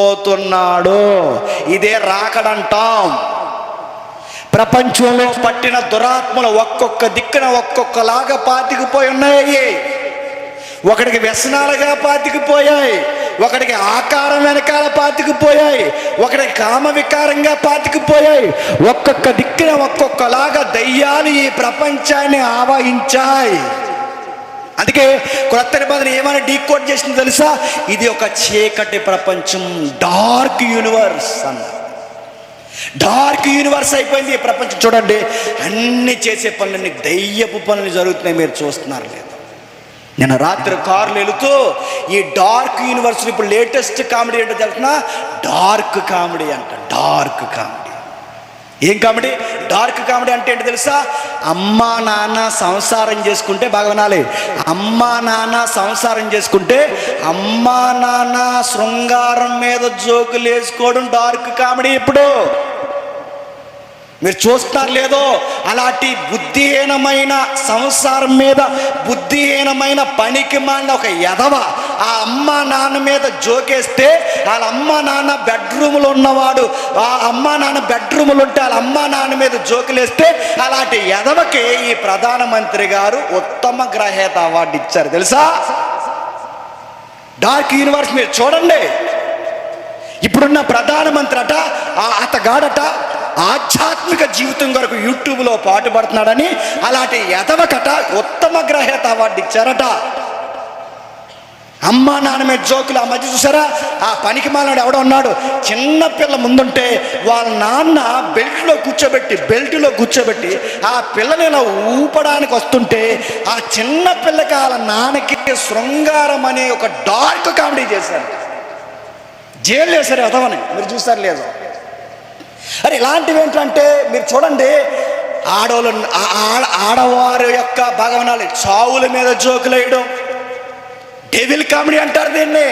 పోతున్నాడు. ఇదే రాకడంటాం. ప్రపంచంలో పట్టిన దురాత్మలు ఒక్కొక్క దిక్కున ఒక్కొక్కలాగా పాతికిపోయి ఉన్నాయి. ఒకడికి వ్యసనాలుగా పాతికిపోయాయి. ఒకడికి ఆకారం వెనకాల పాతికిపోయాయి. ఒకడికి కామ వికారంగా పాతికిపోయాయి. ఒక్కొక్క దిక్కున ఒక్కొక్కలాగా దయ్యాలు ఈ ప్రపంచాన్ని ఆవహించాయి. అందుకే క్రొత్త నిబంధన ఏమైనా డీకోడ్ చేసింది తెలుసా? ఇది ఒక చీకటి ప్రపంచం డార్క్ యూనివర్స్ అన్న. డార్క్ యూనివర్స్ అయిపోయింది ఈ ప్రపంచం. చూడండి అన్ని చేసే పనులన్నీ దయ్యపు పనులు జరుగుతున్నాయి మీరు చూస్తున్నారు లేదు? నేను రాత్రి కారులు వెళుతూ ఈ డార్క్ యూనివర్స్ ఇప్పుడు లేటెస్ట్ కామెడీ ఏంటో తెలుసిన? డార్క్ కామెడీ అంట డార్క్ కామెడీ. ఏం కామెడీ? డార్క్ కామెడీ అంటే ఏంటి తెలుసా? అమ్మా నాన్న సంసారం చేసుకుంటే బాగా వినాలి. అమ్మా నాన్న సంసారం చేసుకుంటే అమ్మా నాన్న శృంగారం మీద జోకులు వేసుకోవడం డార్క్ కామెడీ ఇప్పుడు మీరు చూస్తున్నారు లేదో? అలాంటి బుద్ధిహీనమైన సంసారం మీద బుద్ధిహీనమైన పనికి మాలిన ఒక ఎదవ ఆ అమ్మ నాన్న మీద జోకేస్తే వాళ్ళ అమ్మ నాన్న బెడ్రూమ్లో ఉన్నవాడు ఆ అమ్మ నాన్న బెడ్రూములు ఉంటే వాళ్ళ అమ్మ నాన్న మీద జోకులేస్తే అలాంటి ఎదవకి ఈ ప్రధానమంత్రి గారు ఉత్తమ గ్రహేత అవార్డు ఇచ్చారు. తెలుసా? డార్క్ యూనివర్స్ మీరు చూడండి. ఇప్పుడున్న ప్రధానమంత్రి అట ఆ అతగాడట ఆధ్యాత్మిక జీవితం కొరకు యూట్యూబ్లో పాటుపడుతున్నాడని అలాంటి ఎదవకట ఉత్తమ గ్రహేత అవార్డు ఇచ్చారట. అమ్మ నాన్న మీద జోకులు ఆ మధ్య చూసారా? ఆ పనికి మాలనాడు ఎవడో ఉన్నాడు. చిన్నపిల్ల ముందుంటే వాళ్ళ నాన్న బెల్ట్లో కూర్చోబెట్టి బెల్ట్లో కూర్చోబెట్టి ఆ పిల్లని ఇలా ఊపడానికి వస్తుంటే ఆ చిన్న పిల్లకి వాళ్ళ నాన్నకి శృంగారం అనే ఒక డార్క్ కామెడీ చేశారు. జైలు వేశారు అదవని మీరు చూసారు లేదు? అరే ఇలాంటివి ఏంటంటే మీరు చూడండి ఆడవాళ్ళు ఆడ- ఆడవారి యొక్క భగవనాలు చావుల మీద జోకులు వేయడం డేవిల్ కామెడీ అంటారు దీన్ని.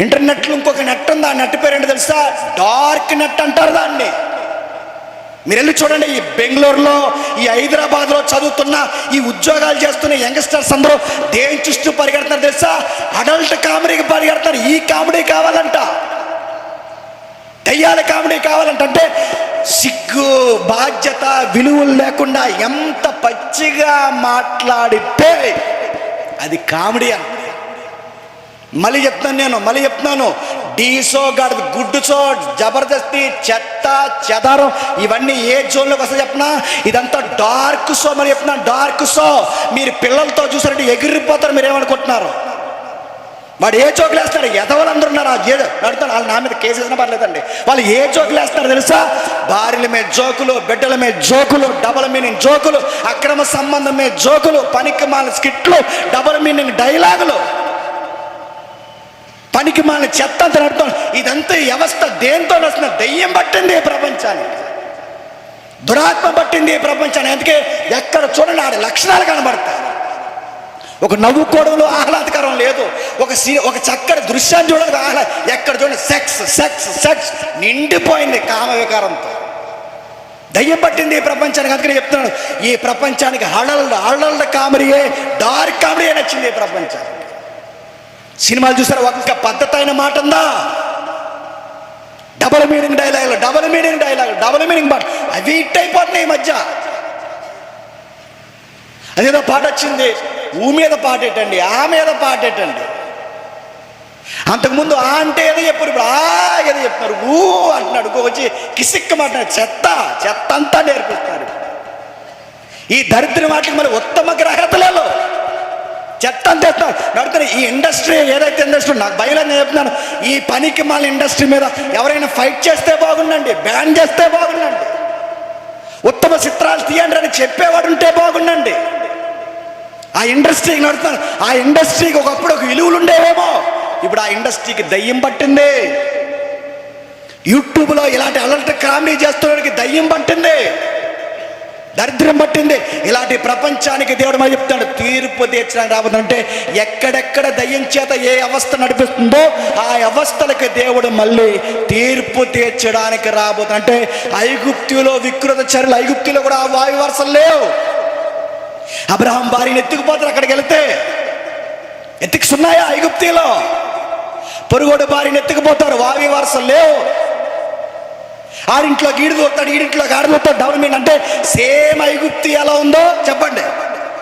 ఇంటర్నెట్లో ఇంకొక నెట్ ఉంది? ఆ నెట్ పేరు తెలుసా? డార్క్ నెట్ అంటారు దాన్ని. మీరు వెళ్ళి చూడండి ఈ బెంగళూరులో ఈ హైదరాబాద్లో చదువుతున్న ఈ ఉద్యోగాలు చేస్తున్న యంగ్స్టర్స్ అందరూ దేని చూస్తూ పరిగెడుతున్నారు తెలుసా? అడల్ట్ కామెడీకి పరిగెడతారు ఈ కామెడీ కావాలంట. దయ్యాల కామెడీ కావాలంట. అంటే సిగ్గు బాధ్యత విలువలు లేకుండా ఎంత పచ్చిగా మాట్లాడితే అది కామెడీ అని మళ్ళీ చెప్తాను నేను మళ్ళీ చెప్తున్నాను డీసో గడదు గుడ్డుసో జబర్దస్తి చెత్త చెదారం ఇవన్నీ ఏ జోన్లోకి వస్తాయి చెప్పనా? ఇదంతా డార్క్ షో మరి చెప్తున్నా డార్క్ షో మీరు పిల్లలతో చూసారంటే ఎగిరిపోతారు మీరు ఏమనుకుంటున్నారు వాడు ఏ జోకులు వేస్తాడు ఎదవలందరూ ఉన్నారు. ఆ ఏ నడుతారు వాళ్ళు నా మీద కేసు వేసినా పర్లేదండి. వాళ్ళు ఏ జోకులు వేస్తారు తెలుసా? భార్యల మీద జోకులు బిడ్డల మీద జోకులు డబల్ మీనింగ్ జోకులు అక్రమ సంబంధం మీద జోకులు పనికి మాల స్కిట్లు డబల్ మీనింగ్ డైలాగులు. పనికి మాల చెత్త అంత నడుతాం ఇదంతా వ్యవస్థ దేంతో నడుస్తున్న? దెయ్యం పట్టింది ఈ ప్రపంచానికి. దురాత్మ పట్టింది ఈ ప్రపంచాన్ని అందుకే ఎక్కడ చూడండి ఆడ లక్షణాలు కనబడతాయి. ఒక నవ్వుకోవడంలో ఆహ్లాదకరం లేదు. ఒక సీ ఒక చక్కటి దృశ్యాన్ని చూడడం ఆహ్లా ఎక్కడ చూడండి? సెక్స్ సెక్స్ సెక్స్ నిండిపోయింది కామ వికారంతో దయ్యం పట్టింది ఈ ప్రపంచానికి అందుకని చెప్తున్నాడు ఈ ప్రపంచానికి హళల్డ్ హళల్డ్ కామెడీయే డార్క్ కామెడీ నచ్చింది ఈ ప్రపంచానికి సినిమాలు చూసారా? ఒక్క పద్ధతి అయిన మాట ఉందా? డబల్ మీనింగ్ డైలాగులు డబల్ మీనింగ్ డైలాగులు డబల్ మీనింగ్ మాట. అవి ఇట్ అయిపోతున్నాయి ఈ మధ్య. అదేదో పాట వచ్చింది. ఊ మీద పాటేటండి ఆ మీద పాటేటండి అంతకుముందు ఆ అంటే ఏదో చెప్పారు ఇప్పుడు ఆ ఏదో చెప్తున్నారు. ఊ అంటున్నాడు వచ్చి కిసిక్క మాట చెత్త చెత్త అంతా నేర్పిస్తారు ఈ దరిద్ర మాటకి మరి ఉత్తమ గ్రహతలలో చెత్త అంత ఎత్తారు నడుతున్న ఈ ఇండస్ట్రీ ఏదైతే ఇండస్ట్రీ నాకు బయలు నేను చెప్తున్నాను. ఈ పనికి మాల ఇండస్ట్రీ మీద ఎవరైనా ఫైట్ చేస్తే బాగుండండి బ్యాన్ చేస్తే బాగుండండి. ఉత్తమ చిత్రాలు తీయండి అని చెప్పేవాడు ఉంటే బాగుండండి. ఆ ఇండస్ట్రీకి నడుతున్నాను ఆ ఇండస్ట్రీకి ఒకప్పుడు ఒక విలువలు ఉండేవేమో. ఇప్పుడు ఆ ఇండస్ట్రీకి దయ్యం పట్టింది. యూట్యూబ్లో ఇలాంటి అలర్ట్ కామెడీ చేస్తున్నవాడికి దయ్యం పట్టింది. దరిద్రం పట్టింది. ఇలాంటి ప్రపంచానికి దేవుడు మరి చెప్తాడు తీర్పు తీర్చడానికి రావద్దంటే ఎక్కడెక్కడ దయ్యం చేత ఏ అవస్థ నడిపిస్తుందో ఆ అవస్థలకు దేవుడు మళ్ళీ తీర్పు తీర్చడానికి రాబోతుంది అంటే ఐగుప్తిలో వికృత చర్యలు ఐగుప్తిలో కూడా ఆ వాయు వరుసలు లేవు. అబ్రహాం భార్యను ఎత్తుకుపోతారు అక్కడికి వెళితే. ఎత్తుకున్నాయా ఐగుప్తిలో? పొరుగోడు భార్యను ఎత్తుకుపోతారు వావి వరుసలు లేవు. ఆరింట్లో గీడు దూస్తాడు ఈడింట్లో గాడి దూస్తాడు డెవలప్మెంట్ అంటే సేమ్ ఐగుప్తి ఎలా ఉందో చెప్పండి.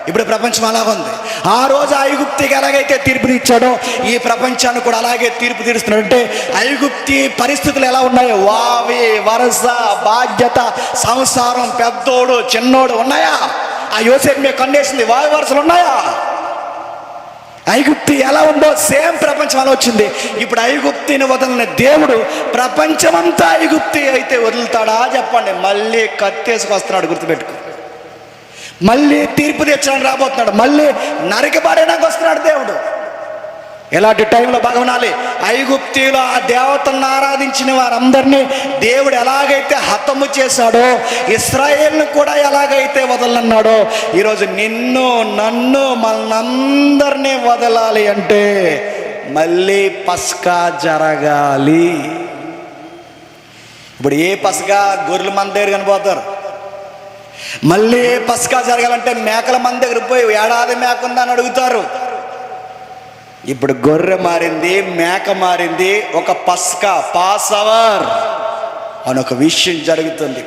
ఇప్పుడు ప్రపంచం అలా ఉంది. ఆ రోజు ఐగుప్తికి ఎలాగైతే తీర్పు తీర్చాడో ఈ ప్రపంచాన్ని కూడా అలాగే తీర్పు తీరుస్తున్నాడు. అంటే ఐగుప్తి పరిస్థితులు ఎలా ఉన్నాయో? వావి వరస బాధ్యత సంసారం పెద్దోడు చిన్నోడు ఉన్నాయా? ఆ యోసేపు మీద కన్నేసింది వాయు వరసలు ఉన్నాయా? ఐగుప్తి ఎలా ఉందో సేమ్ ప్రపంచం అలా వచ్చింది. ఇప్పుడు ఐగుప్తిని వదలని దేవుడు ప్రపంచమంతా ఐగుప్తి అయితే వదులుతాడా చెప్పండి. మళ్ళీ కత్తేసుకొస్తున్నాడు గుర్తుపెట్టుకో. మళ్ళీ తీర్పు తెచ్చడానికి రాబోతున్నాడు. మళ్ళీ నరకబాడడానికి వస్తున్నాడు దేవుడు. ఇలాంటి టైంలో భగవనాలి ఐగుప్తిలో ఆ దేవతలను ఆరాధించిన వారందరినీ దేవుడు ఎలాగైతే హతము చేశాడో ఇస్రాయేల్ను కూడా ఎలాగైతే వదలన్నాడో ఈరోజు నిన్ను నన్ను మనందరినీ వదలాలి అంటే మళ్ళీ పస్కా జరగాలి. ఇప్పుడు ఏ పసగా గొర్రెల మన దగ్గర కనిపోతారు మళ్ళీ పస్కా జరగాలంటే మేకల మన దగ్గర పోయి ఏడాది మేక ఉందా అని అడుగుతారు. ఇప్పుడు గొర్రె మారింది మేక మారింది ఒక పస్కా పాస్ అవర్ అని ఒక విషయం జరుగుతుంది.